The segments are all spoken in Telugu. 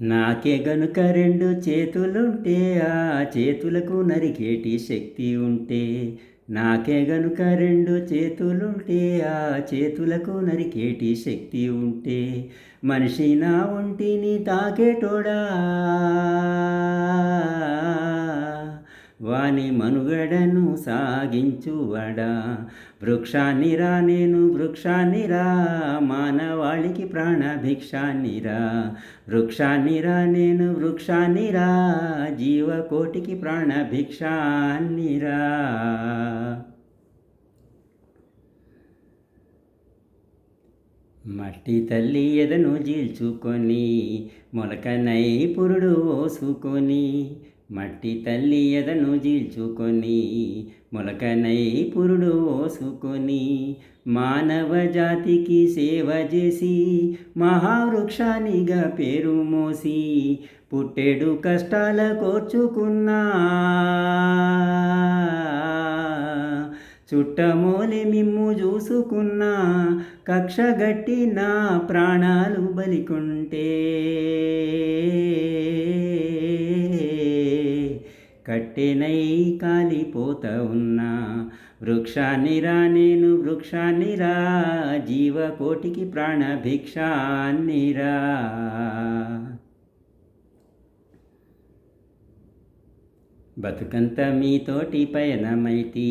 నాకే గనుక రెండు చేతులుంటే ఆ చేతులకు నరికేటి శక్తి ఉంటే. నాకే గనుక రెండు చేతులుంటే ఆ చేతులకు నరికేటి శక్తి ఉంటే. మనిషి నా ఒంటిని తాకేటోడా? వాని మనుగడను సాగించువడా. వృక్షాన్నిరా నేను వృక్షాన్నిరా మానవాళికి ప్రాణభిక్షాన్నిరా వృక్షాన్నిరా నేను వృక్షాన్నిరా జీవకోటికి ప్రాణభిక్షాన్నిరా మట్టి తల్లి ఎదను జీల్చుకొని మొలకనై పురుడు ఓసుకొని మట్టి తల్లి ఎదను జీల్చుకొని మొలకనై పురుడు ఓసుకొని మానవ జాతికి సేవ చేసి మహావృక్షానిగా పేరు మోసి పుట్టెడు కష్టాల కోర్చుకున్నా చుట్టమోలి మిమ్ము చూసుకున్నా కక్షగట్టి నా ప్రాణాలు బలికుంటే. కట్టెనై కాలిపోత ఉన్నా వృక్షాన్నిరా నేను వృక్షాన్ని రా జీవకోటికి ప్రాణభిక్షాన్నిరా బతుకంత మీతోటి పయనమైతి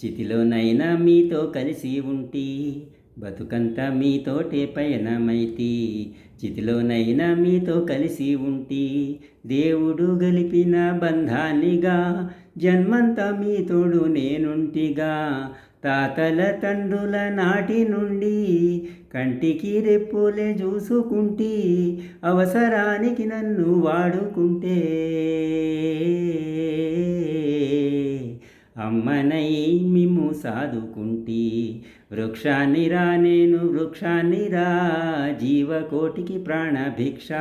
చితిలోనైనా మీతో కలిసి ఉంటి బతుకంత మీతోటే పయనమైతి. చితిలోనైనా మీతో కలిసి ఉంటి. దేవుడు గలిపిన బంధానిగా జన్మంతా మీతోడు నేనుంటిగా. తాతల తండ్రుల నాటి నుండి కంటికి రెప్పులే చూసుకుంటి. అవసరానికి నన్ను వాడుకుంటే. అమ్మనై మిమ్ము సాదుకుంటి. వృక్షానిరా నేను వృక్షానిరా జీవకోటికి ప్రాణభిక్షాన్నిరా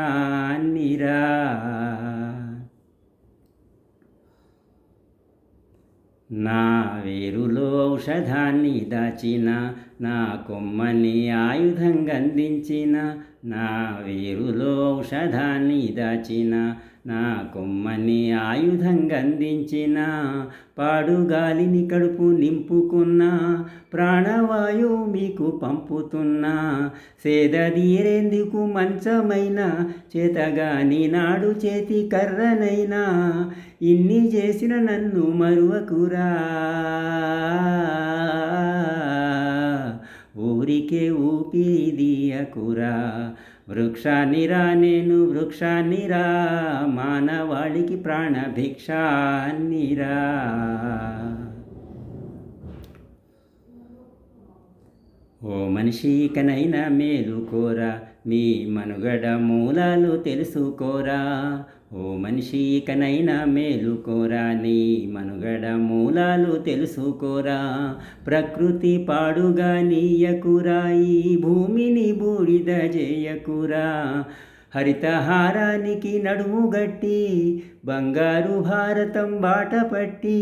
నా వేరులో ఔషధాన్ని దాచిన నా కొమ్మని ఆయుధంగా అందించిన నా వేరులో ఔషధాన్ని దాచిన నా కొమ్మని ఆయుధంగందించిన పాడుగాలిని కడుపు నింపుకున్న ప్రాణవాయు మీకు పంపుతున్నా సేదదీరేందుకు మంచమైన చేతగాని నాడు చేతి కర్రనైనా ఇన్ని చేసిన నన్ను మరువకురా. ఊరికే ఊపిరిదియకురా వృక్షానిరా నేను వృక్షాన్నిరా మానవాళికి ప్రాణభిక్షాన్నిరా ఓ మనిషికనైనా మేలు మేలుకోరా మీ మనుగడ మూలాలు తెలుసుకోరా? ఓ మనిషికనైనా మేలు మేలుకోరా నీ మనుగడ మూలాలు తెలుసుకోరా? ప్రకృతి పాడుగా నీయకురా ఈ భూమిని బూడిద చేయకురా హరితహారానికి నడుము గట్టి బంగారు భారతం బాట పట్టి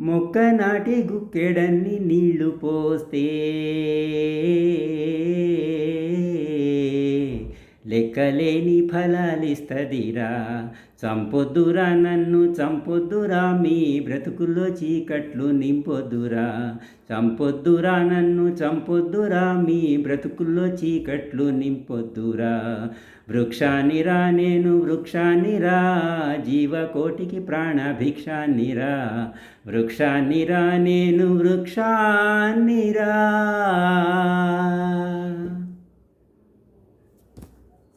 మొక్క నాటి గుక్కెడన్ని నీళ్ళు పోస్తే లెక్కలేని ఫలాలిస్తదిరా. చంపొద్దురా నన్ను చంపొద్దురా మీ బ్రతుకుల్లో చీకట్లు నింపొద్దురా. చంపొద్దురా నన్ను చంపొద్దురా మీ బ్రతుకుల్లో చీకట్లు నింపొద్దురా. వృక్షానిరా నేను వృక్షానిరా. జీవకోటికి ప్రాణభిక్షాన్నిరా వృక్షానిరా నేను వృక్షానిరా.